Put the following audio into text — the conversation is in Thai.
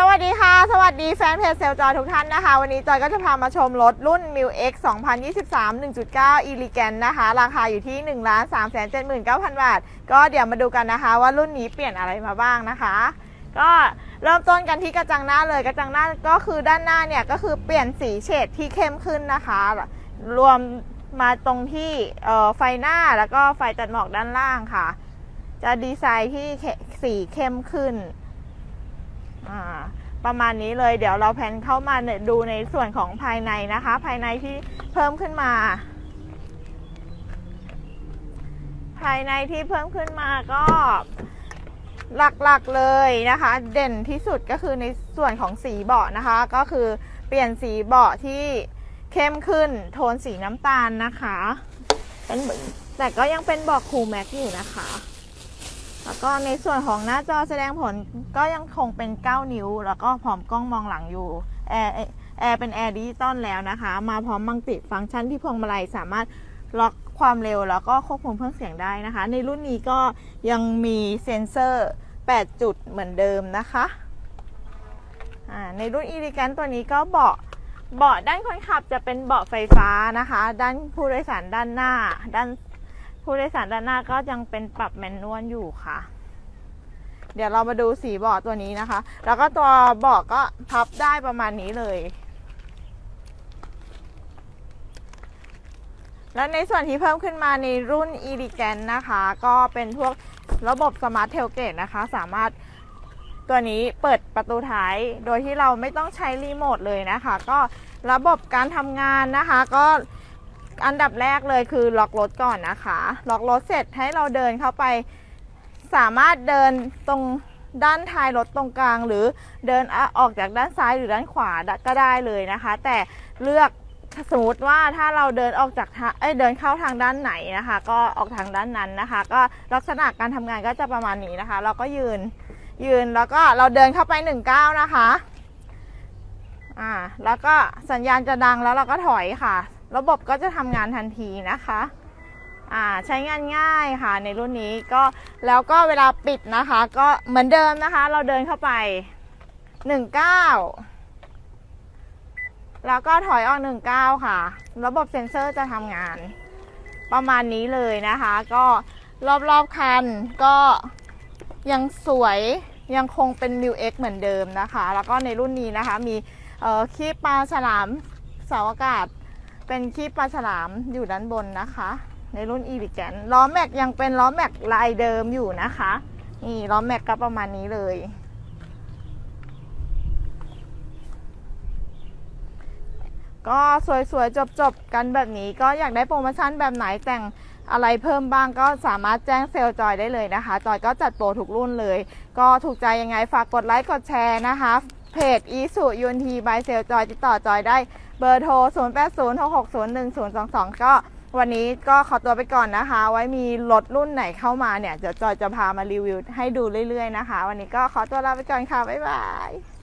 สวัสดีค่ะ สวัสดีแฟนเพจเซลจอยทุกท่านนะคะ วันนี้จอยก็จะพามาชมรถรุ่น m i l X 2023 1.9 e l e g a n t นะคะ ราคาอยู่ที่ 1 3 7 9 0 0 0 บาท ก็เดี๋ยวมาดูกันนะคะ ว่ารุ่นนี้เปลี่ยนอะไรมาบ้างนะคะ ก็เริ่มต้นกันที่กระจังหน้าเลยกระจังหน้าก็คือด้านหน้าเนี่ย ก็คือเปลี่ยนสีเฉดที่เข้มขึ้นนะคะ รวมมาตรงที่เออไฟหน้าแล้วก็ไฟตัดหมอกด้านล่างค่ะ จะดีไซน์ที่สีเข้มขึ้น ประมาณนี้เลยเดี๋ยวเราแพนเข้ามาดูในส่วนของภายในนะคะ ภายในที่เพิ่มขึ้นมา ภายในที่เพิ่มขึ้นมาก็หลักๆเลยนะคะ เด่นที่สุดก็คือในส่วนของสีเบาะนะคะ ก็คือเปลี่ยนสีเบาะที่เข้มขึ้นโทนสีน้ำตาลนะคะเป็นเหมือนแต่ก็ยังเป็นเบาะคูแม็กอยู่นะคะ แล้วก็ในส่วนของหน้าจอแสดงผลก็ยังคงเป็น 9 นิ้ว แล้วก็พร้อมกล้องมองหลังอยู่แอร์แอร์เป็นแอร์ดิจิตอลแล้วนะคะ มาพร้อมมังติฟังก์ชันที่พวงมาลัยสามารถล็อกความเร็วแล้วก็ควบคุมเครื่องเสียงได้นะคะ ในรุ่นนี้ก็ยังมีเซ็นเซอร์ 8 จุดเหมือนเดิมนะคะในรุ่นอีริกันตัวนี้ก็เบาะเบาะด้านคนขับจะเป็นเบาะไฟฟ้านะคะ ด้านผู้โดยสารด้านหน้า ด้าน ผู้โดยสารด้านหน้าก็ยังเป็นปรับแมนนวลอยู่ค่ะ เดี๋ยวเรามาดูสีเบาะตัวนี้นะคะ แล้วก็ตัวเบาะก็พับได้ประมาณนี้เลย และในส่วนที่เพิ่มขึ้นมาในรุ่น e l e g a n นะคะ ก็เป็นพวกระบบ Smart Tailgate นะคะ สามารถตัวนี้เปิดประตูท้ายโดยที่เราไม่ต้องใช้รีโมทเลยนะคะ ก็ระบบการทำงานนะคะ ก็ อันดับแรกเลยคือล็อกรถก่อนนะคะ ล็อกรถเสร็จให้เราเดินเข้าไป สามารถเดินตรงด้านท้ายรถตรงกลาง หรือเดินออกจากด้านซ้ายหรือด้านขวาก็ได้เลยนะคะ แต่เลือกสมมติว่าถ้าเราเดินออกจากทางเอ้ยเดินเข้าทางด้านไหนนะคะ ก็ออกทางด้านนั้นนะคะ ก็ลักษณะการทำงานก็จะประมาณนี้นะคะ เราก็ยืนยืนแล้วก็เราเดินเข้าไปหนึ่งก้าวนะคะอ่าแล้วก็สัญญาณจะดังแล้วเราก็ถอยค่ะ ระบบก็จะทำงานทันทีนะคะใช้งานง่ายค่ะในรุ่นนี้ก็แล้วก็เวลาปิดนะคะ ก็เหมือนเดิมนะคะ เราเดินเข้าไปหนึ่งเก้าแล้วก็ถอยออกหนึ่งเก้าค่ะ ระบบเซ็นเซอร์จะทำงาน ประมาณนี้เลยนะคะ ก็รอบๆคันก็ยังสวยยังคงเป็น m ิ X เหมือนเดิมนะคะ แล้วก็ในรุ่นนี้นะคะมีคีบปลาฉลามเสาอากาศ เป็นคีบปลาฉลามอยู่ด้านบนนะคะ ในรุ่น e v ิแกนล้อแม็กยังเป็นล้อแม็กลายเดิมอยู่นะคะ นี่ล้อแม็กก็ประมาณนี้เลย ก็สวยๆ จบๆ กันแบบนี้ก็อยากได้โปรโมชั่นแบบไหนแต่งอะไรเพิ่มบ้างก็สามารถแจ้งเซลล์จอยได้เลยนะคะ จอยก็จัดโปรทุกรุ่นเลย ก็ถูกใจยังไงฝากกดไลค์กดแชร์นะคะ เพจอีสุยูนทีบายเซลจอยติดต่อจอยได้เบอร์โทร 0806601022 ก็วันนี้ก็ขอตัวไปก่อนนะคะ ไว้มีรถรุ่นไหนเข้ามาเนี่ยเดี๋ยวจอยจะพามารีวิวให้ดูเรื่อยๆนะคะ วันนี้ก็ขอตัวลาไปก่อนค่ะ บ๊ายบาย